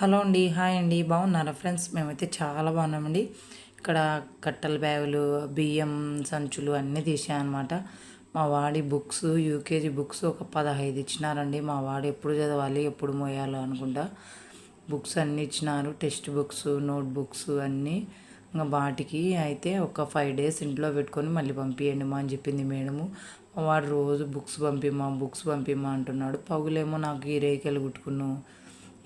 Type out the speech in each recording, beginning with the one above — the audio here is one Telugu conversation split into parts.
హలో అండి హాయ్ అండి. బాగున్నారా ఫ్రెండ్స్? మేమైతే చాలా బాగున్నామండి. ఇక్కడ కట్టల బ్యాగులు బియ్యం సంచులు అన్నీ తీసాయన్నమాట మా వాడి బుక్స్ యూకేజీ బుక్స్ ఒక పదహైదు ఇచ్చినారండి. మా వాడు ఎప్పుడు చదవాలి ఎప్పుడు మోయాలో అనుకుంటా. బుక్స్ అన్నీ ఇచ్చినారు. టెక్స్ట్ బుక్స్ నోట్ బుక్స్ అన్నీ ఇంకా వాటికి అయితే ఒక ఫైవ్ డేస్ ఇంట్లో పెట్టుకొని మళ్ళీ పంపించండి మా అని చెప్పింది మేడము. మా వాడు రోజు బుక్స్ పంపిమ్మా బుక్స్ పంపిమ్మా అంటున్నాడు. పగులేమో నాకు ఈ రేఖలు కుట్టుకున్నాను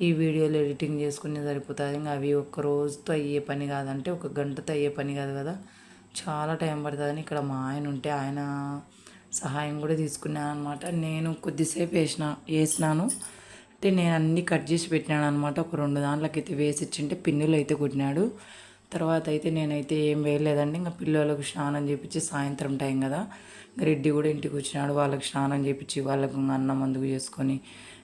ఈ వీడియోలు ఎడిటింగ్ చేసుకునే సరిపోతుంది. ఇంకా అవి ఒక్క రోజుతో అయ్యే పని కాదంటే ఒక గంటతో అయ్యే పని కాదు కదా. చాలా టైం పడుతుందని ఇక్కడ మా ఆయన ఉంటే ఆయన సహాయం కూడా తీసుకున్నాను అనమాట నేను కొద్దిసేపు వేసిన వేసినాను. అంటే నేను అన్నీ కట్ చేసి పెట్టినాను అనమాట ఒక రెండు దాంట్లోకైతే వేసి ఇచ్చింటే పిన్నులు అయితే కొట్టినాడు. తర్వాత అయితే నేనైతే ఏం వేయలేదండి. ఇంకా పిల్లలకు స్నానం చేపించి సాయంత్రం టైం కదా. రెడ్డి కూడా ఇంటికి వచ్చినాడు. వాళ్ళకి స్నానం చేపించి వాళ్ళకు ఇంకా అన్నం అందుకు చేసుకొని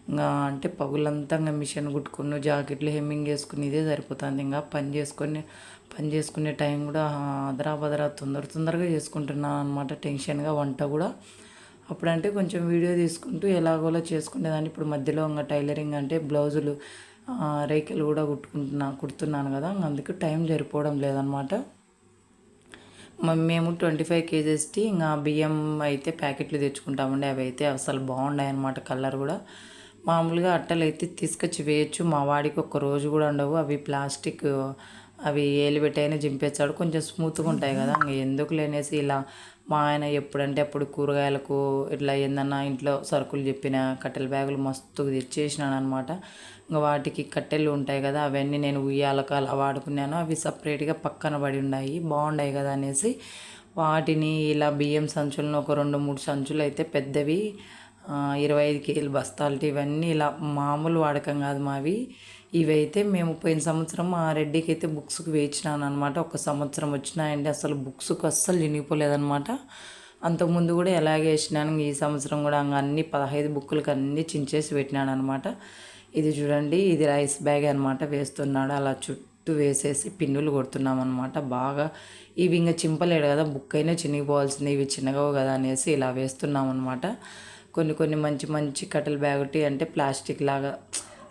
ఇంకా అంటే పగులంతా ఇంకా మిషన్ కుట్టుకుని జాకెట్లు హెమ్మింగ్ వేసుకుని ఇదే సరిపోతుంది. ఇంకా పని చేసుకొని పని చేసుకునే టైం కూడా అదరా బదరా తొందర తొందరగా చేసుకుంటున్నాను అనమాట టెన్షన్గా వంట కూడా. అప్పుడంటే కొంచెం వీడియో తీసుకుంటూ ఎలాగోలా చేసుకునేదాన్ని. ఇప్పుడు మధ్యలో ఇంకా టైలరింగ్ అంటే బ్లౌజులు రేఖలు కూడా కుట్టుకుంటున్నా కుడుతున్నాను కదా. అందుకు టైం సరిపోవడం లేదనమాట మ- మేము ట్వంటీ ఫైవ్ కేజెస్టి ఇంకా బియ్యం అయితే ప్యాకెట్లు తెచ్చుకుంటామండి. అవి అయితే అసలు బాగున్నాయి అనమాట కలర్ కూడా. మామూలుగా అట్టలు అయితే తీసుకొచ్చి వేయచ్చు. మా వాడికి ఒక్క రోజు కూడా ఉండవు. అవి ప్లాస్టిక్ అవి ఏలు పెట్టైనా జింపేస్తాడు కొంచెం స్మూత్గా ఉంటాయి కదా. ఇంక ఎందుకు లేనేసి ఇలా మా ఆయన ఎప్పుడంటే అప్పుడు కూరగాయలకు ఇట్లా ఏందన్నా ఇంట్లో సరుకులు చెప్పిన కట్టెల బ్యాగులు మస్తు తెచ్చేసినాను అనమాట ఇంకా వాటికి కట్టెలు ఉంటాయి కదా అవన్నీ నేను ఉయ్యాలకు అలా వాడుకున్నాను. అవి సపరేట్గా పక్కన పడి ఉన్నాయి బాగున్నాయి కదా అనేసి వాటిని ఇలా బియ్యం సంచులను ఒక రెండు మూడు సంచులు అయితే పెద్దవి ఇరవై ఐదు కేజీలు బస్తాలు ఇవన్నీ ఇలా మామూలు వాడకం కాదు మావి. ఇవైతే మేము పోయిన సంవత్సరం మా రెడ్డికి అయితే బుక్స్కి వేయించినాను అనమాట ఒక సంవత్సరం వచ్చినాయండి అసలు బుక్స్కి అస్సలు చినిగిపోలేదన్నమాట అంతకుముందు కూడా ఎలాగే వేసినాను ఈ సంవత్సరం కూడా ఇంకా అన్ని పదహైదు బుక్కులకి అన్నీ చించేసి పెట్టినాను అనమాట ఇది చూడండి ఇది రైస్ బ్యాగ్ అనమాట వేస్తున్నాడు. అలా చుట్టూ వేసేసి పిన్నులు కొడుతున్నాం అనమాట బాగా ఇవి ఇంకా చింపలేడు కదా బుక్ అయినా చినిగిపోవాల్సింది ఇవి చిన్నగవు కదా అనేసి ఇలా వేస్తున్నాం అనమాట కొన్ని కొన్ని మంచి మంచి కట్టెల బ్యాగుటి అంటే ప్లాస్టిక్ లాగా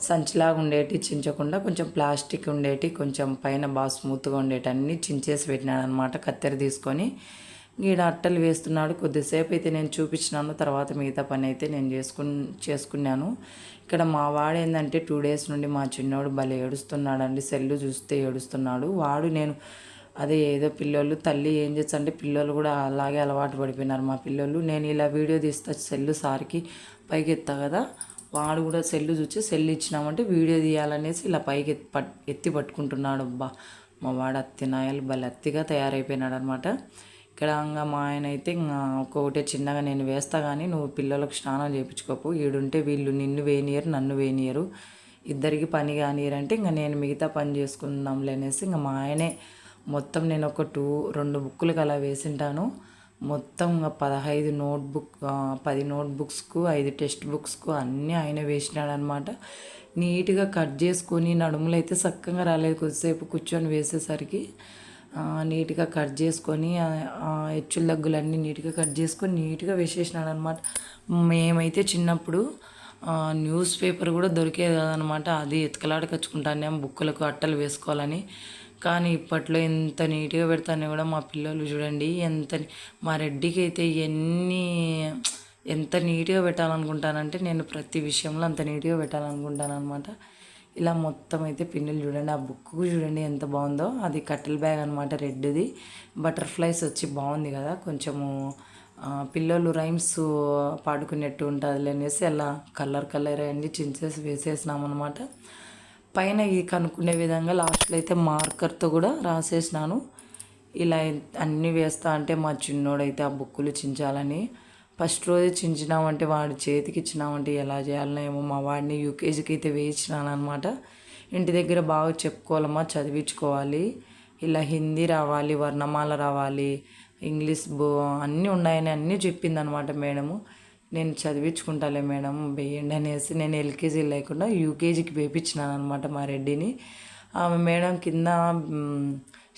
సంచిలాగా ఉండేటి చించకుండా కొంచెం ప్లాస్టిక్ ఉండేటి కొంచెం పైన బాగా స్మూత్గా ఉండేటి అన్నీ చించేసి పెట్టినాడు అనమాట కత్తెర తీసుకొని ఈడ అట్టలు వేస్తున్నాడు. కొద్దిసేపు అయితే నేను చూపించినాను. తర్వాత మిగతా పని అయితే నేను చేసుకుని చేసుకున్నాను. ఇక్కడ మా వాడు ఏంటంటే టూ డేస్ నుండి మా చిన్నోడు భలే ఏడుస్తున్నాడండి. సెల్లు చూస్తే ఏడుస్తున్నాడు. వాడు నేను అదే ఏదో పిల్లోళ్ళు తల్లి ఏం చేస్తంటే పిల్లలు కూడా అలాగే అలవాటు పడిపోయినారు. మా పిల్లలు నేను ఇలా వీడియో తీస్తా సెల్లు సార్కి పైకి ఎత్తా కదా వాడు కూడా సెల్లు చూసి సెల్ ఇచ్చినామంటే వీడియో తీయాలనేసి ఇలా పైకి ఎత్తి పట్ ఎత్తి పట్టుకుంటున్నాడు అబ్బా. మా వాడు అత్తినాయలు భలే అత్తిగా తయారైపోయినాడు అనమాట ఇక్కడ ఇంకా మా ఆయన అయితే ఇంకా ఒక్కొక్కటే చిన్నగా నేను వేస్తా కానీ నువ్వు పిల్లలకు స్నానం చేయించుకోపు ఈడుంటే వీళ్ళు నిన్ను వేనియరు నన్ను వేనియరు. ఇద్దరికి పని కానియరంటే ఇంకా నేను మిగతా పని చేసుకుందాంలే అనేసి ఇంకా మా ఆయనే మొత్తం నేను ఒక టూ రెండు బుక్కులకు అలా వేసింటాను. మొత్తం పదహైదు నోట్బుక్ పది నోట్బుక్స్కు ఐదు టెక్స్ట్ బుక్స్కు అన్నీ ఆయన వేసినాడు అనమాట నీట్గా కట్ చేసుకొని నడుములు అయితే చక్కగా రాలేదు కొద్దిసేపు కూర్చొని వేసేసరికి. నీట్గా కట్ చేసుకొని హెచ్చుల దగ్గులన్నీ నీట్గా కట్ చేసుకొని నీట్గా వేసేసినాడు అనమాట మేమైతే చిన్నప్పుడు న్యూస్ పేపర్ కూడా దొరికేది కదనమాట. అది ఎత్తుకలాడకచ్చుకుంటాను బుక్కులకు అట్టలు వేసుకోవాలని. కానీ ఇప్పట్లో ఎంత నీట్గా పెడతానే కూడా మా పిల్లలు చూడండి ఎంత మా రెడ్డికి అయితే ఎన్ని ఎంత నీట్గా పెట్టాలనుకుంటానంటే నేను ప్రతి విషయంలో అంత నీట్గా పెట్టాలనుకుంటాను అనమాట ఇలా మొత్తం అయితే పిన్నులు చూడండి ఆ బుక్ చూడండి ఎంత బాగుందో. అది కట్టెల బ్యాగ్ అనమాట రెడ్ది బటర్ఫ్లైస్ వచ్చి బాగుంది కదా కొంచెము పిల్లలు రైమ్స్ పాడుకునేట్టు ఉంటుంది అనేసి అలా కలర్ కలర్ అన్ని చించేసి వేసేసినాం అనమాట పైన ఈ కనుక్కునే విధంగా లాస్ట్లో అయితే మార్కర్తో కూడా రాసేసినాను. ఇలా అన్నీ వేస్తా అంటే మా చిన్నోడైతే ఆ బుక్కులు చించాలని. ఫస్ట్ రోజు చించినామంటే వాడి చేతికి ఇచ్చినామంటే ఎలా చేయాలనో ఏమో మా వాడిని యూకేజీకి అయితే వేయించినాను అనమాట ఇంటి దగ్గర బాగా చెప్పుకోవాలమ్మా చదివించుకోవాలి. ఇలా హిందీ రావాలి వర్ణమాల రావాలి ఇంగ్లీష్ బో అన్నీ ఉన్నాయని అన్నీ చెప్పిందనమాట మేడము. నేను చదివించుకుంటాలే మేడం వేయండి అనేసి నేను ఎల్కేజీ లేకుండా యూకేజీకి వేయించినాను అనమాట మా రెడ్డిని. ఆమె మేడం కింద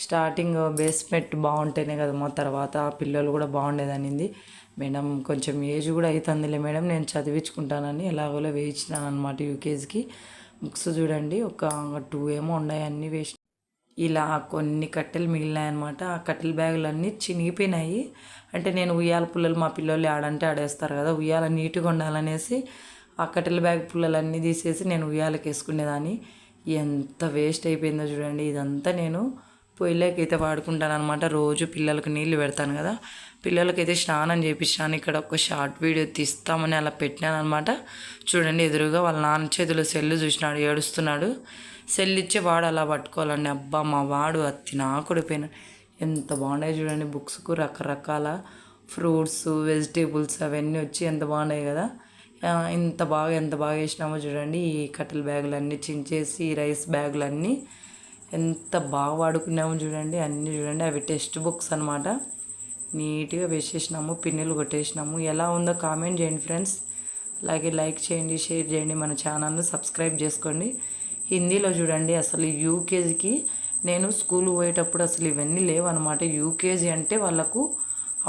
స్టార్టింగ్ బేస్మెంట్ బాగుంటేనే కదా మా తర్వాత పిల్లలు కూడా బాగుండేదనింది మేడం కొంచెం ఏజ్ కూడా అవుతుందిలే మేడం నేను చదివించుకుంటానని ఎలాగోలా వేయించినాను అనమాట యూకేజీకి. బుక్స్ చూడండి ఒక టూ ఏమో ఉన్నాయి అన్నీ వేస్ట్ ఇలా కొన్ని కట్టెలు మిగిలినాయి అనమాట ఆ కట్టెల బ్యాగులు అన్నీ చినిగిపోయినాయి. అంటే నేను ఉయ్యాల పుల్లలు మా పిల్లలు ఆడంటే ఆడేస్తారు కదా ఉయ్యాల నీట్గా ఉండాలనేసి ఆ కట్టెల బ్యాగ్ పుల్లలన్నీ తీసేసి నేను ఉయ్యాలకి వేసుకునేదాన్ని. ఎంత వేస్ట్ అయిపోయిందో చూడండి ఇదంతా నేను పొయ్యిలోకైతే వాడుకుంటాను అనమాట రోజు పిల్లలకు నీళ్ళు పెడతాను కదా పిల్లలకైతే స్నానం చేపిస్తాను. ఇక్కడ ఒక షార్ట్ వీడియో తీస్తామని అలా పెట్టినాను అనమాట చూడండి ఎదురుగా వాళ్ళ నాన్న చేతిలో సెల్లు చూసినాడు ఏడుస్తున్నాడు. సెల్ ఇచ్చి వాడు అలా పట్టుకోవాలండి. అబ్బా మా వాడు అత్తి నాకుడిపోయిన ఎంత బాగున్నాయి చూడండి బుక్స్కు రకరకాల ఫ్రూట్స్ వెజిటేబుల్స్ అవన్నీ వచ్చి ఎంత బాగున్నాయి కదా. ఇంత బాగా ఎంత బాగా వేసినామో చూడండి. ఈ కట్టెల బ్యాగులన్నీ చించేసి ఈ రైస్ బ్యాగులన్నీ ఎంత బాగా వాడుకున్నామో చూడండి. అన్నీ చూడండి. అవి టెక్స్ట్ బుక్స్ అనమాట నీట్గా వేసేసినాము పిన్నులు కొట్టేసినాము. ఎలా ఉందో కామెంట్ చేయండి ఫ్రెండ్స్. అలాగే లైక్ చేయండి షేర్ చేయండి. మన ఛానల్ను సబ్స్క్రైబ్ చేసుకోండి. హిందీలో చూడండి అసలు యూకేజీకి నేను స్కూల్ పోయేటప్పుడు అసలు ఇవన్నీ లేవన్నమాట. యూకేజీ అంటే వాళ్ళకు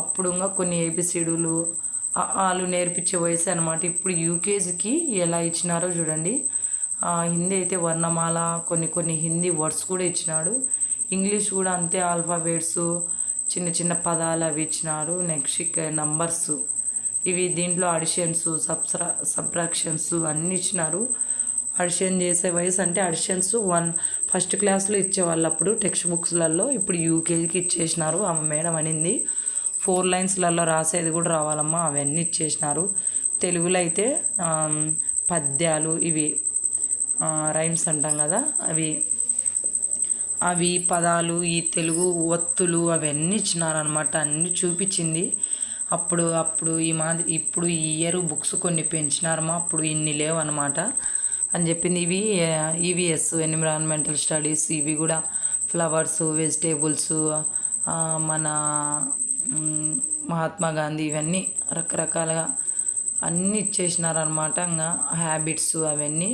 అప్పుడు ఇంకా కొన్ని ఏబిసిడులు వాళ్ళు నేర్పించే వయసు అనమాట ఇప్పుడు యూకేజీకి ఎలా ఇచ్చినారో చూడండి. హిందీ అయితే వర్ణమాల కొన్ని కొన్ని హిందీ వర్డ్స్ కూడా ఇచ్చినాడు. ఇంగ్లీష్ కూడా అంతే ఆల్ఫాబెట్స్ చిన్న చిన్న పదాలు అవి ఇచ్చినారు నెక్స్ట్ నంబర్స్ ఇవి దీంట్లో అడిషన్స్ సబ్స్రా సబ్రాక్షన్స్ అన్నీ ఇచ్చినారు. అడిషన్ చేసే వయసు అంటే అడిషన్స్ వన్ ఫస్ట్ క్లాస్లో ఇచ్చేవాళ్ళు అప్పుడు టెక్స్ట్ బుక్స్లలో ఇప్పుడు యూకేజీకి ఇచ్చేసినారు. ఆమె మేడం అనింది ఫోర్ లైన్స్లలో రాసేది కూడా రావాలమ్మా అవన్నీ ఇచ్చేసినారు. తెలుగులో అయితే పద్యాలు ఇవి రైమ్స్ అంటాం కదా అవి అవి పదాలు ఈ తెలుగు ఒత్తులు అవన్నీ ఇచ్చినారనమాట అన్నీ చూపించింది. అప్పుడు అప్పుడు ఈ మాదిరి ఇప్పుడు ఈ ఇయర్ బుక్స్ కొన్ని పెంచినారమ్మా అప్పుడు ఇన్ని లేవు అనమాట అని చెప్పింది. ఇవి ఈవిఎస్ ఎన్విరాన్మెంటల్ స్టడీస్ ఇవి కూడా ఫ్లవర్స్ వెజిటేబుల్స్ మన మహాత్మా గాంధీ ఇవన్నీ రకరకాలుగా అన్నీ ఇచ్చేసినారనమాట ఇంకా హ్యాబిట్స్ అవన్నీ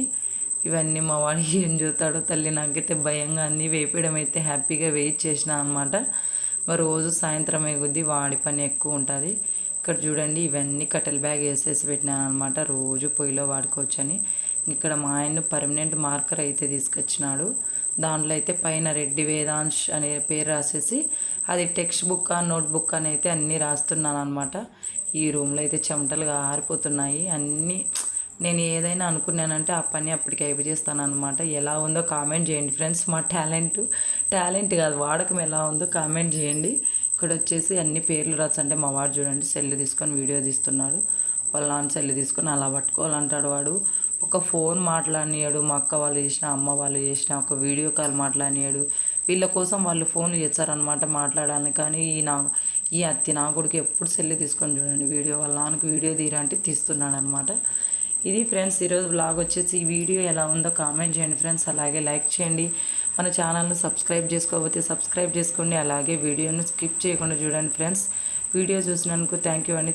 ఇవన్నీ మా వాడికి ఏం చూస్తాడో తల్లి నాకైతే భయంగా అంది వేపడం అయితే హ్యాపీగా వెయిట్ అనమాట మరి రోజు సాయంత్రం కొద్ది వాడి పని ఎక్కువ ఉంటుంది. ఇక్కడ చూడండి ఇవన్నీ కట్టెల బ్యాగ్ వేసేసి పెట్టినాను అనమాట రోజు పొయ్యిలో వాడుకోవచ్చని. ఇక్కడ మా ఆయన పర్మనెంట్ మార్కర్ అయితే తీసుకొచ్చినాడు. దాంట్లో అయితే పైన రెడ్డి వేదాంశ్ అనే పేరు రాసేసి అది టెక్స్ట్ బుక్ నోట్ బుక్ అని అయితే అన్నీ రాస్తున్నాను అనమాట ఈ రూమ్లో అయితే చెమటలుగా ఆరిపోతున్నాయి అన్నీ నేను ఏదైనా అనుకున్నానంటే ఆ పని అప్పటికి అయిపోజేస్తాను అనమాట ఎలా ఉందో కామెంట్ చేయండి ఫ్రెండ్స్ మా టాలెంట్ టాలెంట్ కాదు వాడకం ఎలా ఉందో కామెంట్ చేయండి. ఇక్కడ వచ్చేసి అన్ని పేర్లు రాసి అంటే మా వాడు చూడండి సెల్ తీసుకొని వీడియో తీస్తున్నాడు. వాళ్ళ నాన్న సెల్ తీసుకొని అలా పట్టుకోవాలంటాడు వాడు. ఒక ఫోన్ మాట్లాడినాడు మా అక్క వాళ్ళు చేసిన అమ్మ వాళ్ళు చేసిన ఒక వీడియో కాల్ మాట్లాడినాడు. వీళ్ళ కోసం వాళ్ళు ఫోన్లు చేస్తారనమాట మాట్లాడాలని. కానీ ఈ నా ఈ అత్తి నా కొడుకు ఎప్పుడు సెల్ తీసుకొని చూడండి వీడియో వాళ్ళ నాన్నకు వీడియో తీరా అంటే తీస్తున్నాడు అనమాట ఇది ఫ్రెండ్స్ ఈరోజు బ్లాగ్ వచ్చేసి ఈ వీడియో ఎలా ఉందో కామెంట్ చేయండి ఫ్రెండ్స్. అలాగే లైక్ చేయండి. మన ఛానల్ను సబ్స్క్రైబ్ చేసుకోకపోతే సబ్స్క్రైబ్ చేసుకోండి. అలాగే వీడియోను స్కిప్ చేయకుండా చూడండి ఫ్రెండ్స్. వీడియో చూసినందుకు థ్యాంక్ యూ అండి.